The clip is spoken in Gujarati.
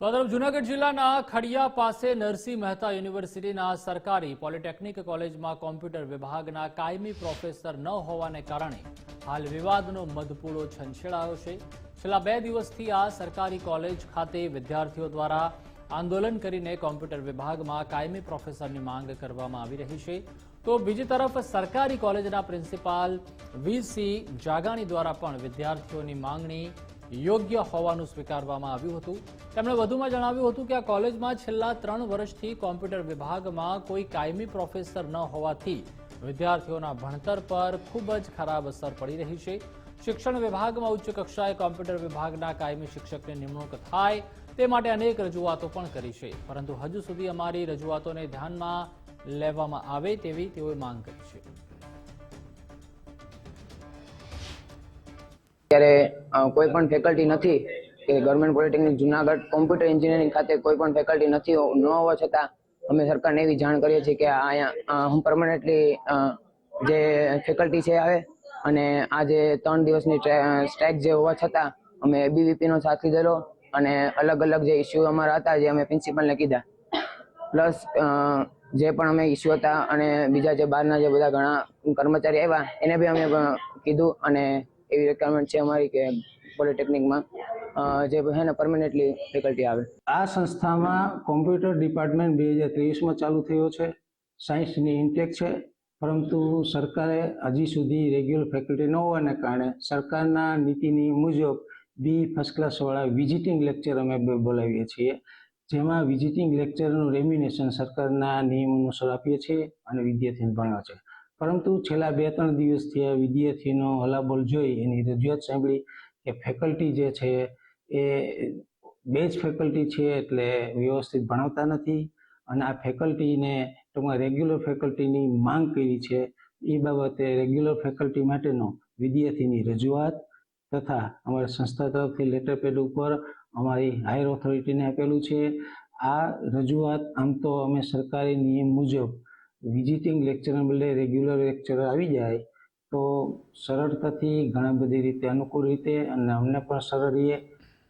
તો તરફ જૂનાગઢ જિલ્લાના ખડિયા પાસે નરસિંહ મહેતા યુનિવર્સિટીના સરકારી પોલિટેકનિક કોલેજમાં કોમ્પ્યુટર વિભાગના કાયમી પ્રોફેસર ન હોવાને કારણે હાલ વિવાદનો મધપૂડો છંછેડાયો છે. છેલ્લા બે દિવસથી આ સરકારી કોલેજ ખાતે વિદ્યાર્થીઓ દ્વારા આંદોલન કરીને કોમ્પ્યુટર વિભાગમાં કાયમી પ્રોફેસરની માંગ કરવામાં આવી રહી છે. તો બીજી તરફ સરકારી કોલેજના પ્રિન્સિપાલ વીસી જાગાણી દ્વારા પણ વિદ્યાર્થીઓની માંગણી યોગ્ય હોવાનું સ્વીકારવામાં આવ્યું હતું. તેમણે વધુમાં જણાવ્યું હતું કે આ કોલેજમાં છેલ્લા ત્રણ વર્ષથી કોમ્પ્યુટર વિભાગમાં કોઈ કાયમી પ્રોફેસર ન હોવાથી વિદ્યાર્થીઓના ભણતર પર ખૂબ જ ખરાબ અસર પડી રહી છે. શિક્ષણ વિભાગમાં ઉચ્ચ કક્ષાએ કોમ્પ્યુટર વિભાગના કાયમી શિક્ષકની નિમણૂક થાય તે માટે અનેક રજૂઆતો પણ કરી છે. પરંતુ હજુ સુધી અમારી રજૂઆતોને ધ્યાનમાં લેવામાં આવે તેવી તેઓએ માંગ કરી છે. ત્યારે કોઈ પણ ફેકલ્ટી નથી કે government polytechnic Junagadh computer engineering ખાતે કોઈ પણ ફેકલ્ટી નથી ન હોવા છતાં અમે સરકારને એવી જાણ કરીએ છીએ કે અહીંયા હું પરમાનન્ટલી જે ફેકલ્ટી છે આવે અને આ જે ત્રણ દિવસની સ્ટ્રાઇક જે હોવા છતાં અમે એબીવીપીનો સાથ લીધેલો અને અલગ અલગ જે ઇસ્યુ અમારા હતા જે અમે પ્રિન્સિપલને કીધા. પ્લસ જે પણ અમે ઇસ્યુ હતા અને બીજા જે બહારના જે બધા ઘણા કર્મચારી આવ્યા, એને બી અમે કીધું અને એવી રિક્વાયરમેન્ટ છે અમારી કે પોલિટેકનિકમાં જે છે ને પરમનન્ટલી ફેકલ્ટી આવે. આ સંસ્થામાં કોમ્પ્યુટર ડિપાર્ટમેન્ટ બે હજાર ત્રેવીસમાં ચાલુ થયો છે. સાયન્સની ઇન્ટેક છે. પરંતુ સરકારે હજી સુધી રેગ્યુલર ફેકલ્ટી ન હોવાને કારણે સરકારના નીતિની મુજબ બી ફર્સ્ટ ક્લાસવાળા વિઝિટિંગ લેક્ચર અમે બોલાવીએ છીએ. જેમાં વિઝિટિંગ લેક્ચરનું રેમ્યુનેશન સરકારના નિયમ અનુસાર આપીએ છીએ અને વિદ્યાર્થીને ભણાવે છે. પરંતુ છેલ્લા બે ત્રણ દિવસથી આ વિદ્યાર્થીનો હલાબોલ જોઈ એની રજૂઆત સાંભળી કે ફેકલ્ટી જે છે એ બે જ ફેકલ્ટી છે એટલે વ્યવસ્થિત ભણાવતા નથી અને આ ફેકલ્ટીને ટૂંકમાં રેગ્યુલર ફેકલ્ટીની માંગ કરી છે. એ બાબતે રેગ્યુલર ફેકલ્ટી માટેનો વિદ્યાર્થીની રજૂઆત તથા અમારી સંસ્થા તરફથી લેટર પેડ ઉપર અમારી હાયર ઓથોરિટીને આપેલું છે. આ રજૂઆત આમ તો અમે સરકારી નિયમ મુજબ વિઝિટિંગ લેક્ચરના બદલે રેગ્યુલર લેક્ચર આવી જાય, તો સરળતાથી ઘણી બધી રીતે અનુકૂળ રીતે અને અમને પણ સરળ રહે